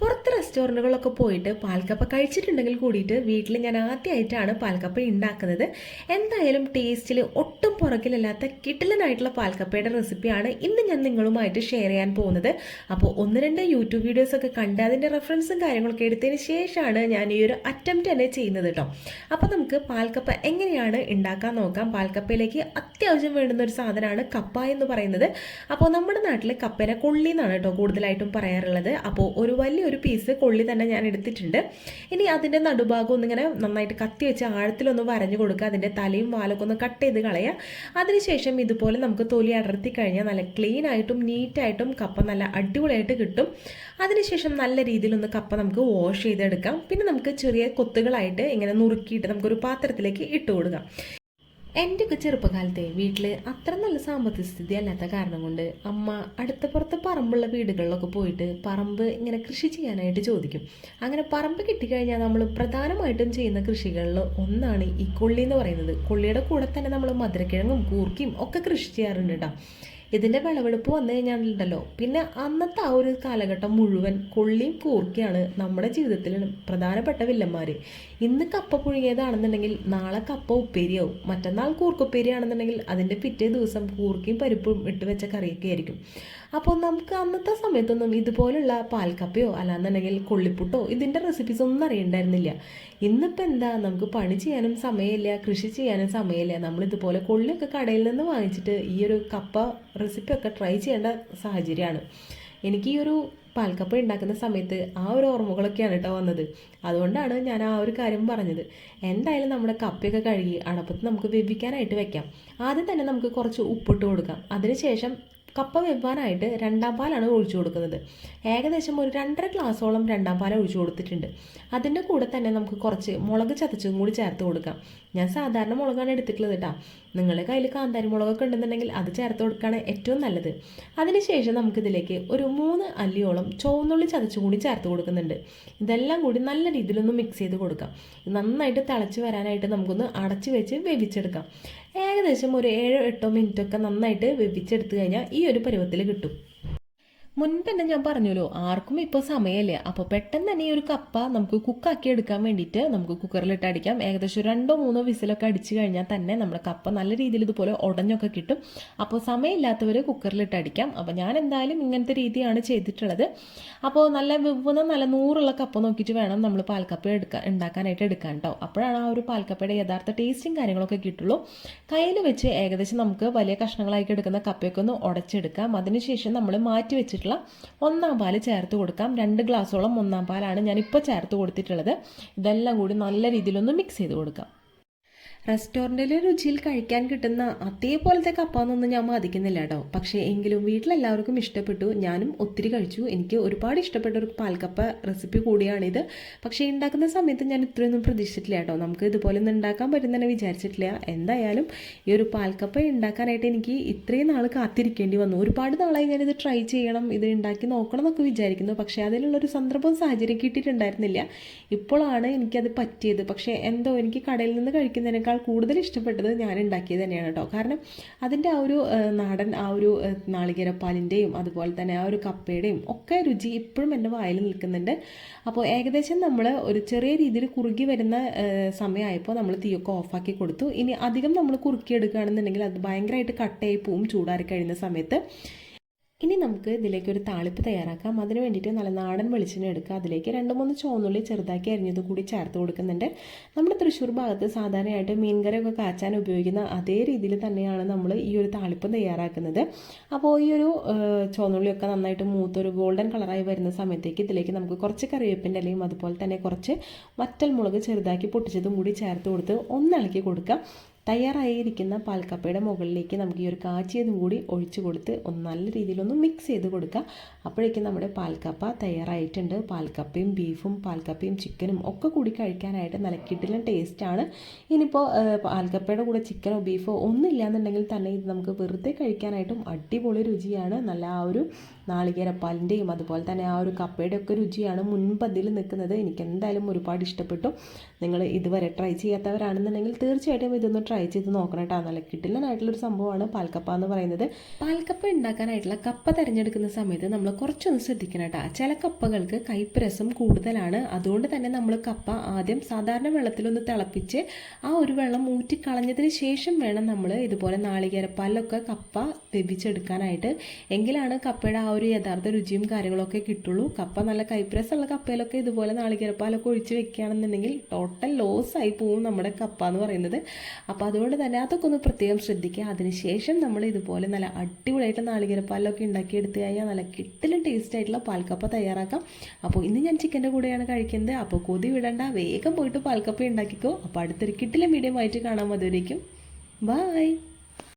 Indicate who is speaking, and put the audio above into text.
Speaker 1: പുറത്ത് റെസ്റ്റോറന്റുകളിലൊക്കെ പോയിട്ട് പാൽക്കപ്പ കഴിച്ചിട്ടുണ്ടെങ്കിൽ കൂടിയിട്ട് വീട്ടിൽ ഞാൻ ആദ്യമായിട്ടാണ് പാൽക്കപ്പ ഉണ്ടാക്കുന്നത്. എന്തായാലും ടേസ്റ്റിൽ ഒട്ടും പുറകിലല്ലാത്ത കിട്ടിലനായിട്ടുള്ള പാൽക്കപ്പയുടെ റെസിപ്പിയാണ് ഇന്ന് ഞാൻ നിങ്ങളുമായിട്ട് ഷെയർ ചെയ്യാൻ പോകുന്നത്. അപ്പോൾ ഒന്ന് രണ്ട് യൂട്യൂബ് വീഡിയോസൊക്കെ കണ്ട് അതിന്റെ റെഫറൻസും കാര്യങ്ങളൊക്കെ എടുത്തതിന് ശേഷമാണ് ഞാൻ ഈ ഒരു അറ്റംപ്റ്റ് തന്നെ ചെയ്യുന്നത് കേട്ടോ അപ്പോൾ നമുക്ക് പാൽക്കപ്പ എങ്ങനെയാണ് ഉണ്ടാക്കാൻ നോക്കാം? പാൽക്കപ്പയിലേക്ക് അത്യാവശ്യം വേണ്ടുന്ന ഒരു സാധനമാണ് കപ്പ എന്ന് പറയുന്നത്. അപ്പോൾ നമ്മുടെ നാട്ടിൽ കപ്പേനെ കൊള്ളി എന്നാണ് കേട്ടോ കൂടുതലായിട്ടും പറയാറുള്ളത്. അപ്പോൾ ഒരു വലിയൊരു പീസ് കൊള്ളി തന്നെ ഞാൻ എടുത്തിട്ടുണ്ട്. ഇനി അതിന്റെ നടുഭാഗം ഒന്നിങ്ങനെ നന്നായിട്ട് കത്തി വെച്ച് ആഴത്തിലൊന്ന് വരഞ്ഞു കൊടുക്കുക. അതിന്റെ തലയും വാലൊക്കെ ഒന്ന് കട്ട് ചെയ്ത് കളയുക അതിനുശേഷം ഇതുപോലെ നമുക്ക് തൊലി അടർത്തി കഴിഞ്ഞാൽ നല്ല ക്ലീൻ ആയിട്ടും നീറ്റായിട്ടും കപ്പ നല്ല അടിപൊളിയായിട്ട് കിട്ടും. അതിനുശേഷം നല്ല രീതിയിലൊന്ന് കപ്പ നമുക്ക് വാഷ് ചെയ്തെടുക്കാം. പിന്നെ നമുക്ക് ചെറിയ കൊത്തുകളായിട്ട് ഇങ്ങനെ നുറുക്കിയിട്ട് നമുക്കൊരു പാത്രത്തിലേക്ക് ഇട്ട് കൊടുക്കാം. എന്റെയൊക്കെ ചെറുപ്പകാലത്തെ വീട്ടിൽ അത്ര നല്ല സാമ്പത്തിക സ്ഥിതി അല്ലാത്ത കാരണം കൊണ്ട് അമ്മ അടുത്ത പുറത്ത് പറമ്പുള്ള വീടുകളിലൊക്കെ പോയിട്ട് പറമ്പ് ഇങ്ങനെ കൃഷി ചെയ്യാനായിട്ട് ചോദിക്കും. അങ്ങനെ പറമ്പ് കിട്ടിക്കഴിഞ്ഞാൽ നമ്മൾ പ്രധാനമായിട്ടും ചെയ്യുന്ന കൃഷികളിൽ ഒന്നാണ് ഈ കൊള്ളി എന്ന് പറയുന്നത്. കൊള്ളിയുടെ കൂടെ തന്നെ നമ്മൾ മധുരക്കിഴങ്ങും കൂർക്കയും ഒക്കെ കൃഷി ചെയ്യാറുണ്ട് കേട്ടോ ഇതിന്റെ വിളവെടുപ്പ് വന്നു കഴിഞ്ഞാലുണ്ടല്ലോ. പിന്നെ അന്നത്തെ ആ ഒരു കാലഘട്ടം മുഴുവൻ കൊള്ളിയും കൂർക്കയാണ് നമ്മുടെ ജീവിതത്തിൽ പ്രധാനപ്പെട്ട വില്ലന്മാർ ഇന്ന് കപ്പ പുഴുങ്ങിയതാണെന്നുണ്ടെങ്കിൽ നാളെ കപ്പ ഉപ്പേരിയാവും. മറ്റന്നാൾ കൂർക്കുപ്പേരി ആണെന്നുണ്ടെങ്കിൽ അതിന്റെ പിറ്റേ ദിവസം കൂർക്കയും പരിപ്പും ഇട്ട് വെച്ച കറിയൊക്കെ ആയിരിക്കും. അപ്പോൾ നമുക്ക് അന്നത്തെ സമയത്തൊന്നും ഇതുപോലുള്ള പാൽക്കപ്പയോ അല്ലാന്നുണ്ടെങ്കിൽ കൊള്ളിപ്പുട്ടോ ഇതിന്റെ റെസിപ്പീസ് ഒന്നും അറിയണ്ടായിരുന്നില്ല. ഇന്നിപ്പോൾ എന്താ? നമുക്ക് പണി ചെയ്യാനും സമയമില്ല കൃഷി ചെയ്യാനും സമയമില്ല. നമ്മൾ ഇതുപോലെ കൊള്ളിയൊക്കെ കടയിൽ നിന്ന് വാങ്ങിച്ചിട്ട് ഈ ഒരു കപ്പ റെസിപ്പിയൊക്കെ ട്രൈ ചെയ്യേണ്ട സാഹചര്യമാണ്. എനിക്ക് ഈ ഒരു പാൽക്കപ്പ ഉണ്ടാക്കുന്ന സമയത്ത് ആ ഒരു ഓർമ്മകളൊക്കെയാണ് കേട്ടോ വന്നത്. അതുകൊണ്ടാണ് ഞാൻ ആ ഒരു കാര്യം പറഞ്ഞത്. എന്തായാലും നമ്മുടെ കപ്പയൊക്കെ കഴുകി അടപ്പത്ത് നമുക്ക് വേവിക്കാനായിട്ട് വെക്കാം. ആദ്യം തന്നെ നമുക്ക് കുറച്ച് ഉപ്പിട്ട് കൊടുക്കാം. അതിനുശേഷം കപ്പ വെവ്വാനായിട്ട് രണ്ടാം പാലാണ് ഒഴിച്ചു കൊടുക്കുന്നത്. ഏകദേശം ഒരു രണ്ടര ഗ്ലാസോളം രണ്ടാം പാൽ ഒഴിച്ചു കൊടുത്തിട്ടുണ്ട്. അതിന്റെ കൂടെ തന്നെ നമുക്ക് കുറച്ച് മുളക് ചതച്ചും കൂടി ചേർത്ത് കൊടുക്കാം. ഞാൻ സാധാരണ മുളകാണ് എടുത്തിട്ടുള്ളത് കേട്ടോ നിങ്ങളുടെ കയ്യിൽ കാന്താരി മുളകൊക്കെ ഉണ്ടെന്നുണ്ടെങ്കിൽ അത് ചേർത്ത് കൊടുക്കുകയാണ് ഏറ്റവും നല്ലത്. അതിനുശേഷം നമുക്കിതിലേക്ക് ഒരു മൂന്ന് അല്ലിയോളം ചുവന്നുള്ളി ചതച്ചും കൂടി ചേർത്ത് കൊടുക്കുന്നുണ്ട്. ഇതെല്ലാം കൂടി നല്ല രീതിയിലൊന്ന് മിക്സ് ചെയ്ത് കൊടുക്കാം. നന്നായിട്ട് തിളച്ച് വരാനായിട്ട് നമുക്കൊന്ന് അടച്ച് വെച്ച് വേവിച്ചെടുക്കാം. ഏകദേശം ഒരു ഏഴോ എട്ടോ മിനിറ്റൊക്കെ നന്നായിട്ട് വെപ്പിച്ചെടുത്തു കഴിഞ്ഞാൽ ഈ ഒരു പരുവത്തിൽ കിട്ടും. മുൻപ് തന്നെ ഞാൻ പറഞ്ഞല്ലോ ആർക്കും ഇപ്പോൾ സമയമില്ല അപ്പോൾ പെട്ടെന്ന് തന്നെ ഈ ഒരു കപ്പ നമുക്ക് കുക്കാക്കി എടുക്കാൻ വേണ്ടിയിട്ട് നമുക്ക് കുക്കറിലിട്ട് അടിക്കാം. ഏകദേശം രണ്ടോ മൂന്നോ വിസിലൊക്കെ അടിച്ചു കഴിഞ്ഞാൽ തന്നെ നമ്മുടെ കപ്പ നല്ല രീതിയിൽ ഇതുപോലെ ഉടഞ്ഞൊക്കെ കിട്ടും. അപ്പോൾ സമയമില്ലാത്തവർ കുക്കറിലിട്ട് അടിക്കാം. അപ്പോൾ ഞാൻ എന്തായാലും ഇങ്ങനത്തെ രീതിയാണ് ചെയ്തിട്ടുള്ളത്. അപ്പോൾ നല്ല വെവ്വുന്ന നല്ല നൂറുള്ള കപ്പ നോക്കിയിട്ട് വേണം നമ്മൾ പാൽക്കപ്പ എടുക്കാൻ ഉണ്ടാക്കാനായിട്ട് എടുക്കാൻ കേട്ടോ അപ്പോഴാണ് ആ ഒരു പാൽക്കപ്പയുടെ യഥാർത്ഥ ടേസ്റ്റും കാര്യങ്ങളൊക്കെ കിട്ടുള്ളൂ. കയ്യിൽ വെച്ച് ഏകദേശം നമുക്ക് വലിയ കഷ്ണങ്ങളായിട്ട് എടുക്കുന്ന കപ്പയൊക്കെ ഒന്ന് ഉടച്ചെടുക്കാം. അതിനുശേഷം നമ്മൾ മാറ്റി വെച്ചിട്ടുള്ള ഒന്നാം പാൽ ചേർത്ത് കൊടുക്കാം. രണ്ട് ഗ്ലാസ്സോളം ഒന്നാം പാലാണ് ഞാനിപ്പോൾ ചേർത്ത് കൊടുത്തിട്ടുള്ളത്. ഇതെല്ലാം കൂടി നല്ല രീതിയിലൊന്ന് മിക്സ് ചെയ്ത് കൊടുക്കാം. റെസ്റ്റോറന്റിലെ രുചിയിൽ കഴിക്കാൻ കിട്ടുന്ന അതേപോലത്തെ കപ്പാന്നൊന്നും ഞാൻ മതിക്കുന്നില്ല കേട്ടോ. പക്ഷേ എങ്കിലും വീട്ടിലെല്ലാവർക്കും ഇഷ്ടപ്പെട്ടു. ഞാനും ഒത്തിരി കഴിച്ചു. എനിക്ക് ഒരുപാട് ഇഷ്ടപ്പെട്ട ഒരു പാൽക്കപ്പ റെസിപ്പി കൂടിയാണിത്. പക്ഷേ ഉണ്ടാക്കുന്ന സമയത്ത് ഞാൻ ഇത്രയൊന്നും പ്രതീക്ഷിച്ചിട്ടില്ല കേട്ടോ. നമുക്ക് ഇതുപോലെ ഒന്നും ഉണ്ടാക്കാൻ പറ്റുന്നതന്നെ വിചാരിച്ചിട്ടില്ല. എന്തായാലും ഈ ഒരു പാൽക്കപ്പ ഉണ്ടാക്കാനായിട്ട് എനിക്ക് ഇത്രയും നാൾ കാത്തിരിക്കേണ്ടി വന്നു. ഒരുപാട് നാളായി ഞാനിത് ട്രൈ ചെയ്യണം ഇത് ഉണ്ടാക്കി നോക്കണം എന്നൊക്കെ വിചാരിക്കുന്നു. പക്ഷേ അതിനുള്ളൊരു സന്ദർഭം സാഹചര്യം കിട്ടിയിട്ടുണ്ടായിരുന്നില്ല. ഇപ്പോഴാണ് എനിക്കത് പറ്റിയത്. പക്ഷേ എന്തോ എനിക്ക് കടയിൽ നിന്ന് കഴിക്കുന്നതിനേക്കാൾ കൂടുതൽ ഇഷ്ടപ്പെട്ടത് ഞാൻ ഉണ്ടാക്കിയത് തന്നെയാണ് കേട്ടോ. കാരണം അതിന്റെ ആ ഒരു നാടൻ ആ ഒരു നാളികേരപ്പാലിന്റെയും അതുപോലെ തന്നെ ആ ഒരു കപ്പയുടെയും ഒക്കെ രുചി ഇപ്പോഴും എന്റെ വായിൽ നിൽക്കുന്നുണ്ട്. അപ്പോൾ ഏകദേശം നമ്മൾ ഒരു ചെറിയ രീതിയിൽ കുറുകി വരുന്ന സമയമായപ്പോൾ നമ്മൾ തീയൊക്കെ ഓഫാക്കി കൊടുത്തു. ഇനി അധികം നമ്മൾ കുറുക്കിയെടുക്കുകയാണെന്നുണ്ടെങ്കിൽ അത് ഭയങ്കരമായിട്ട് കട്ടയായി പോവും ചൂടാറി കഴിയുന്ന സമയത്ത്. ഇനി നമുക്ക് ഇതിലേക്ക് ഒരു താളിപ്പ് തയ്യാറാക്കാം. അതിന് വേണ്ടിയിട്ട് നല്ല നാടൻ വെളിച്ചെണ്ണ എടുക്കുക. അതിലേക്ക് രണ്ട് മൂന്ന് ചുവന്നുള്ളി ചെറുതാക്കി അരിഞ്ഞത് കൂടി ചേർത്ത് കൊടുക്കുന്നുണ്ട്. നമ്മുടെ തൃശ്ശൂർ ഭാഗത്ത് സാധാരണയായിട്ട് മീൻകറിയൊക്കെ കാച്ചാൻ ഉപയോഗിക്കുന്ന അതേ രീതിയിൽ തന്നെയാണ് നമ്മൾ ഈ ഒരു താളിപ്പ് തയ്യാറാക്കുന്നത്. അപ്പോൾ ഈ ഒരു ചോന്നുള്ളിയൊക്കെ നന്നായിട്ട് മൂത്തൊരു ഗോൾഡൻ കളറായി വരുന്ന സമയത്തേക്ക് ഇതിലേക്ക് നമുക്ക് കുറച്ച് കറിവേപ്പിന്റെ ഇലയും അതുപോലെ തന്നെ കുറച്ച് വറ്റൽ മുളക് ചെറുതാക്കി പൊട്ടിച്ചതും കൂടി ചേർത്ത് കൊടുത്ത് ഒന്നിളക്കി കൊടുക്കുക തയ്യാറായിരിക്കുന്ന പാൽക്കപ്പയുടെ മുകളിലേക്ക് നമുക്ക് ഈ ഒരു കാച്ചിയതും കൂടി ഒഴിച്ചു കൊടുത്ത് ഒന്ന് നല്ല രീതിയിലൊന്ന് മിക്സ് ചെയ്ത് കൊടുക്കുക അപ്പോഴേക്കും നമ്മുടെ പാൽക്കപ്പ തയ്യാറായിട്ടുണ്ട്. പാൽക്കപ്പയും ബീഫും പാൽക്കപ്പയും ചിക്കനും ഒക്കെ കൂടി കഴിക്കാനായിട്ട് നല്ല കിടിലൻ ടേസ്റ്റാണ് ഇനിയിപ്പോൾ പാൽക്കപ്പയുടെ കൂടെ ചിക്കനോ ബീഫോ ഒന്നും ഇല്ലാന്നുണ്ടെങ്കിൽ തന്നെ ഇത് നമുക്ക് വെറുതെ കഴിക്കാനായിട്ടും അടിപൊളി രുചിയാണ്. നല്ല ആ ഒരു നാളികേരപ്പാലിന്റെയും അതുപോലെ തന്നെ ആ ഒരു കപ്പയുടെ ഒക്കെ രുചിയാണ് മുൻപതിൽ നിൽക്കുന്നത്. എനിക്ക് എന്തായാലും ഒരുപാട് ഇഷ്ടപ്പെട്ടു. നിങ്ങൾ ഇതുവരെ ട്രൈ ചെയ്യാത്തവരാണെന്നുണ്ടെങ്കിൽ തീർച്ചയായിട്ടും ഇതൊന്ന് ട്രൈ ചെയ്ത് നോക്കണം കേട്ടോ. നല്ല കിട്ടില്ലനായിട്ടുള്ളൊരു സംഭവമാണ് പാൽക്കപ്പ എന്ന് പറയുന്നത്. പാൽക്കപ്പ ഉണ്ടാക്കാനായിട്ടുള്ള കപ്പ തിരഞ്ഞെടുക്കുന്ന സമയത്ത് നമ്മൾ കുറച്ചൊന്ന് ശ്രദ്ധിക്കണം കേട്ടോ. ചില കപ്പകൾക്ക് കൈപ്പരസം കൂടുതലാണ്. അതുകൊണ്ട് തന്നെ നമ്മൾ കപ്പ ആദ്യം സാധാരണ വെള്ളത്തിലൊന്ന് തിളപ്പിച്ച് ആ ഒരു വെള്ളം ഊറ്റിക്കളഞ്ഞതിന് ശേഷം വേണം നമ്മൾ ഇതുപോലെ നാളികേരപ്പാലിലൊക്കെ കപ്പ വെവിച്ചെടുക്കാനായിട്ട്. എങ്കിലാണ് കപ്പയുടെ ആ ഒരു യഥാർത്ഥ രുചിയും കാര്യങ്ങളൊക്കെ കിട്ടുള്ളൂ. കപ്പ നല്ല കൈപ്രസ് ഉള്ള കപ്പയിലൊക്കെ ഇതുപോലെ നാളികേരപ്പാലൊക്കെ ഒഴിച്ച് വെക്കുകയാണെന്നുണ്ടെങ്കിൽ ടോട്ടൽ ലോസ് ആയി പോവും നമ്മുടെ കപ്പ എന്ന് പറയുന്നത്. അപ്പോൾ അതുകൊണ്ട് തന്നെ അതൊക്കെ ഒന്ന് പ്രത്യേകം ശ്രദ്ധിക്കുക. അതിനുശേഷം നമ്മൾ ഇതുപോലെ നല്ല അടിപൊളിയായിട്ട് നാളികേരപ്പാലൊക്കെ ഉണ്ടാക്കി എടുത്തു കഴിഞ്ഞാൽ നല്ല കിട്ടിലും ടേസ്റ്റ് ആയിട്ടുള്ള പാൽക്കപ്പ തയ്യാറാക്കാം. അപ്പോൾ ഇന്ന് ഞാൻ ചിക്കന്റെ കൂടെയാണ് കഴിക്കുന്നത്. അപ്പോൾ കൊതി വിടണ്ട വേഗം പോയിട്ട് പാൽക്കപ്പ ഉണ്ടാക്കിക്കോ. അപ്പോൾ അടുത്തൊരു കിട്ടിലും വീഡിയോ ആയിട്ട് കാണാൻ മതിയായിരിക്കും ബായ്